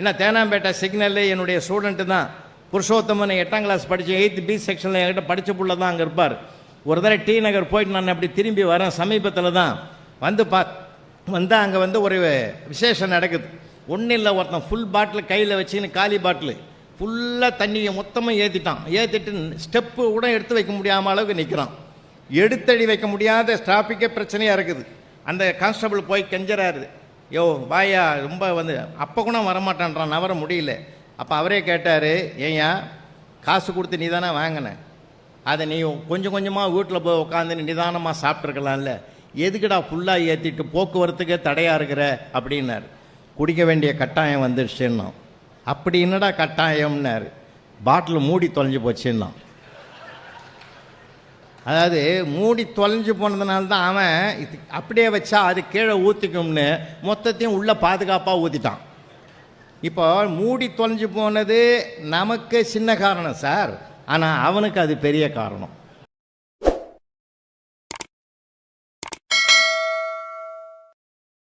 என்ன தேனாம்பேட்டை சிக்னல்ல என்னுடைய ஸ்டூடெண்ட்டு தான் புருஷோத்தமன் எட்டாம் கிளாஸ் படித்து எயித்து பி செக்ஷனில் என்கிட்ட படித்த புள்ள தான் அங்கே இருப்பார். ஒரு தடவை டி நகர் போயிட்டு நான் அப்படி திரும்பி வரேன். சமீபத்தில் தான் வந்து பா வந்து அங்கே வந்து ஒரு விசேஷம் நடக்குது. ஒன்றும் இல்லை ஒருத்தன் ஃபுல் பாட்டில் கையில் வச்சுக்கின்னு காலி பாட்டில் ஃபுல்லாக தண்ணியை மொத்தமாக ஏற்றிட்டான் ஏற்றிட்டு ஸ்டெப்பு கூட எடுத்து வைக்க முடியாமல் அளவுக்கு நிற்கிறான் எடுத்தடி வைக்க முடியாத டிராஃபிக்கே பிரச்சனையாக இருக்குது. அந்த கான்ஸ்டபிள் போய் கெஞ்சறாரு. யோ வாயா ரொம்ப வந்து அப்போ கூட வரமாட்டான்றான் நவர முடியல. அப்போ அவரே கேட்டார் ஏயா காசு கொடுத்து நீ தானே வாங்கின? அதை நீ கொஞ்சம் கொஞ்சமாக வீட்டில் போய் உட்காந்து நிதானமாக சாப்பிட்ருக்கலாம்ல எதுக்குடா ஃபுல்லாக ஏற்றிட்டு போக்குவரத்துக்கே தடையாக இருக்கிற? அப்படின்னார். குடிக்க வேண்டிய கட்டாயம் வந்துடுச்சுன்னா அப்படி என்னடா கட்டாயம்னாரு? பாட்டில் மூடி தொலைஞ்சு போச்சுன்னா அதாவது மூடி தொலைஞ்சு போனதுனால தான் அவன் இது அப்படியே வச்சா அது கீழே ஊற்றிக்கும்னு மொத்தத்தையும் உள்ள பாதுகாப்பாக ஊற்றிட்டான் இப்போ மூடி தொலைஞ்சு போனது நமக்கு சின்ன காரணம் சார். ஆனால் அவனுக்கு அது பெரிய காரணம்.